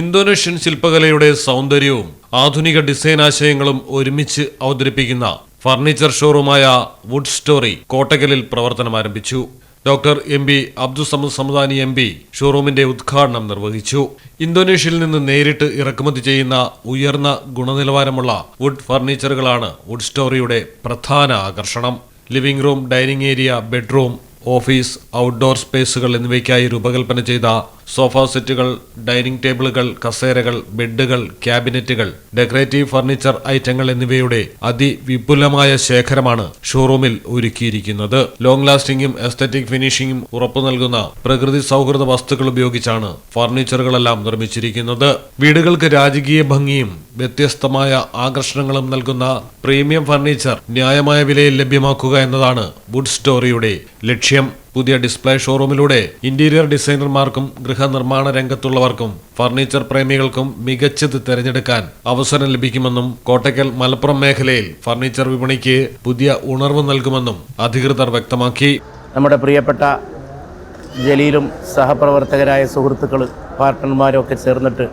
Indonesian ശില്പകലയുടെ സൗന്ദര്യവും ആധുനിക design ആശയങ്ങളും ഒരുമിച്ച് അവതരിപ്പിക്കുന്ന ഫർണിച്ചർ ഷോറൂമായ വുഡ് സ്റ്റോറി കോട്ടക്കലിൽ പ്രവർത്തനം ആരംഭിച്ചു. Doctor M P Abdussamad Samadani M P ഷോറൂമിന്റെ ഉദ്ഘാടനം നിർവഹിച്ചു. ഇന്തോനേഷ്യയിൽ നിന്ന് നേരിട്ട് ഇറക്കുമതി ചെയ്യുന്ന ഉയർന്ന ഗുണനിലവാരമുള്ള വുഡ് ഫർണിച്ചറുകളാണ് വുഡ് സ്റ്റോറിയുടെ പ്രധാന ആകർഷണം. Living room dining area bedroom office outdoor സ്പേസുകൾ എന്നിവയ്ക്കായി രൂപകൽപ്പന ചെയ്ത സോഫ സെറ്റുകൾ ഡൈനിങ് ടേബിളുകൾ കസേരകൾ ബെഡുകൾ ക്യാബിനറ്റുകൾ ഡെക്കറേറ്റീവ് ഫർണിച്ചർ ഐറ്റങ്ങൾ എന്നിവയുടെ അതിവിപുലമായ ശേഖരമാണ് ഷോറൂമിൽ ഒരുക്കിയിരിക്കുന്നത്. ലോങ് ലാസ്റ്റിംഗും എസ്തറ്റിക് ഫിനിഷിംഗും ഉറപ്പു നൽകുന്ന പ്രകൃതി സൗഹൃദ വസ്തുക്കൾ ഉപയോഗിച്ചാണ് ഫർണിച്ചറുകളെല്ലാം നിർമ്മിച്ചിരിക്കുന്നത്. വീടുകൾക്ക് രാജകീയ ഭംഗിയും വ്യത്യസ്തമായ ആകർഷണങ്ങളും നൽകുന്ന പ്രീമിയം ഫർണിച്ചർ ന്യായമായ വിലയിൽ ലഭ്യമാക്കുക എന്നതാണ് വുഡ് സ്റ്റോറിയുടെ ലക്ഷ്യം. പുതിയ ഡിസ്പ്ലേ ഷോറൂമിലൂടെ ഇന്റീരിയർ ഡിസൈനർമാർക്കും ഗൃഹനിർമ്മാണ രംഗത്തുള്ളവർക്കും ഫർണിച്ചർ പ്രേമികൾക്കും മികച്ചത് തിരഞ്ഞെടുക്കാൻ അവസരം ലഭിക്കുമെന്നും കോട്ടയ്ക്കൽ മലപ്പുറം മേഖലയിൽ ഫർണിച്ചർ വിപണിക്ക് പുതിയ ഉണർവ് നൽകുമെന്നും അധികൃതർ വ്യക്തമാക്കി. നമ്മുടെ പ്രിയപ്പെട്ട ജലീലും സഹപ്രവർത്തകരായ സുഹൃത്തുക്കൾ പാർട്ട്ണർമാരും ഒക്കെ ചേർന്നിട്ട്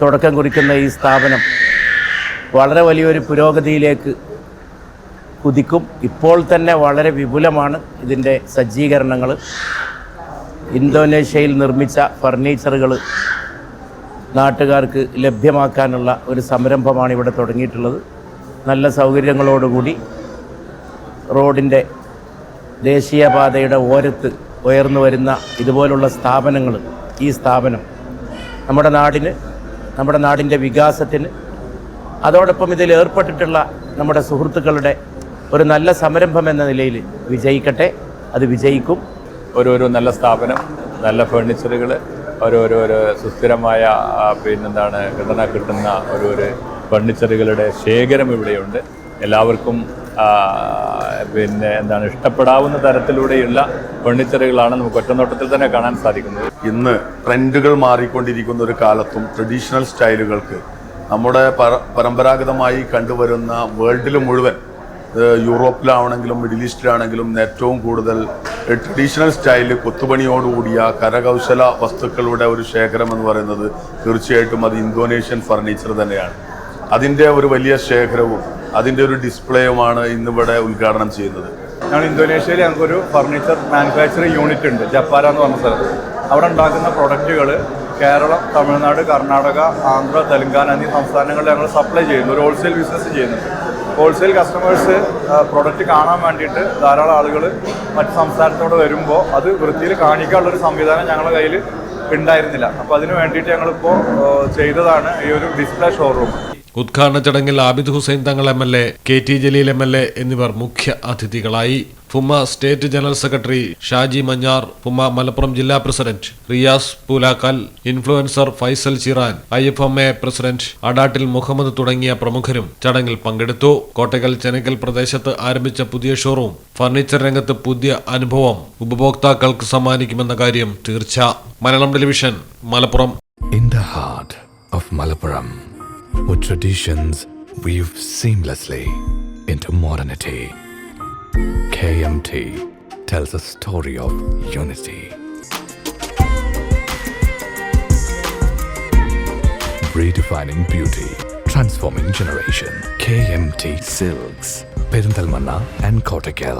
തുടക്കം കുറിക്കുന്ന ഈ സ്ഥാപനം വളരെ വലിയൊരു പുരോഗതിയിലേക്ക് കുതിക്കും. ഇപ്പോൾ തന്നെ വളരെ വിപുലമാണ് ഇതിന്റെ സജ്ജീകരണങ്ങൾ. ഇന്തോനേഷ്യയിൽ നിർമ്മിച്ച ഫർണിച്ചറുകൾ നാട്ടുകാർക്ക് ലഭ്യമാക്കാനുള്ള ഒരു സംരംഭമാണ് ഇവിടെ തുടങ്ങിയിട്ടുള്ളത്. നല്ല സൗകര്യങ്ങളോടുകൂടി റോഡിന്റെ ദേശീയപാതയുടെ ഓരത്ത് ഉയർന്നു വരുന്ന ഇതുപോലുള്ള സ്ഥാപനങ്ങൾ ഈ സ്ഥാപനം നമ്മുടെ നാടിന് നമ്മുടെ നാടിന്റെ വികാസത്തിന് അതോടൊപ്പം ഇതിൽ ഏർപ്പെട്ടിട്ടുള്ള നമ്മുടെ സുഹൃത്തുക്കളുടെ ഒരു നല്ല സംരംഭം എന്ന നിലയിൽ വിജയിക്കട്ടെ. അത് വിജയിക്കും. ഒരു നല്ല സ്ഥാപനം നല്ല ഫേർണിച്ചറുകൾ ഓരോരോ സുസ്ഥിരമായ പിന്നെന്താണ് ഘടന കിട്ടുന്ന ഒരു ഒരു ശേഖരം ഇവിടെയുണ്ട്. എല്ലാവർക്കും പിന്നെ എന്താണ് ഇഷ്ടപ്പെടാവുന്ന തരത്തിലൂടെയുള്ള ഫർണിച്ചറുകളാണ് നമുക്ക് ഒറ്റനോട്ടത്തിൽ തന്നെ കാണാൻ സാധിക്കുന്നത് ഇന്ന് ട്രെൻഡുകൾ മാറിക്കൊണ്ടിരിക്കുന്ന ഒരു കാലത്തും ട്രഡീഷണൽ സ്റ്റൈലുകൾക്ക് നമ്മുടെ പരമ്പരാഗതമായി കണ്ടുവരുന്ന വേൾഡിൽ മുഴുവൻ യൂറോപ്പിലാണെങ്കിലും മിഡിൽ ഈസ്റ്റിലാണെങ്കിലും ഏറ്റവും കൂടുതൽ ട്രഡീഷണൽ സ്റ്റൈലിൽ കൊത്തുപണിയോടുകൂടിയ കരകൗശല വസ്തുക്കളുടെ ഒരു ശേഖരം എന്ന് പറയുന്നത് തീർച്ചയായിട്ടും അത് ഇന്തോനേഷ്യൻ ഫർണിച്ചർ തന്നെയാണ്. അതിന്റെ ഒരു വലിയ ശേഖരവും അതിന്റെ ഒരു ഡിസ്പ്ലേയുമാണ് ഇന്നിവിടെ ഉദ്ഘാടനം ചെയ്യുന്നത്. ഞങ്ങൾ ഇന്തോനേഷ്യയിൽ ഞങ്ങൾക്കൊരു ഫർണിച്ചർ മാനുഫാക്ചറിങ് യൂണിറ്റ് ഉണ്ട് ജപ്പാര എന്ന് പറഞ്ഞ സ്ഥലത്ത്. അവിടെ ഉണ്ടാക്കുന്ന പ്രൊഡക്റ്റുകൾ കേരളം തമിഴ്നാട് കർണാടക ആന്ധ്ര തെലങ്കാന എന്നീ സംസ്ഥാനങ്ങളിൽ ഞങ്ങൾ സപ്ലൈ ചെയ്യുന്നു ഒരു ഹോൾസെയിൽ ബിസിനസ് ചെയ്യുന്നുണ്ട് ഹോൾസെയിൽ കസ്റ്റമേഴ്സ് പ്രൊഡക്റ്റ് കാണാൻ വേണ്ടിയിട്ട് ധാരാളം ആളുകൾ മറ്റ് സംസ്ഥാനത്തോട് വരുമ്പോൾ അത് വൃത്തിയിൽ കാണിക്കാനുള്ളൊരു സംവിധാനം ഞങ്ങളുടെ കയ്യിൽ ഉണ്ടായിരുന്നില്ല. അപ്പോൾ അതിന് വേണ്ടിയിട്ട് ഞങ്ങളിപ്പോൾ ചെയ്തതാണ് ഈ ഒരു ഡിസ്പ്ലേ ഷോറൂം ഉദ്ഘാടന ചടങ്ങിൽ Abid Hussain Thangal M L A K T Jaleel M L A എന്നിവർ മുഖ്യ അതിഥികളായി. FUMA state general secretary Shaji Manjar FUMA Malappuram ജില്ലാ president Riyas Poolakkal influencer Faisal Chiran I F M A president Adattil Muhammad തുടങ്ങിയ പ്രമുഖരും ചടങ്ങിൽ പങ്കെടുത്തു. കോട്ടകൽ ചെനക്കൽ പ്രദേശത്ത് ആരംഭിച്ച പുതിയ ഷോറൂം ഫർണിച്ചർ രംഗത്ത് പുതിയ അനുഭവം ഉപഭോക്താക്കൾക്ക് സമ്മാനിക്കുമെന്ന കാര്യം തീർച്ച. Malayalam television Malappuram. In heart of Malappuram, with traditions weave seamlessly into modernity, KMT tells a story of unity. Redefining beauty, transforming generation. KMT Silks, Perindalmanna and Kottakkal.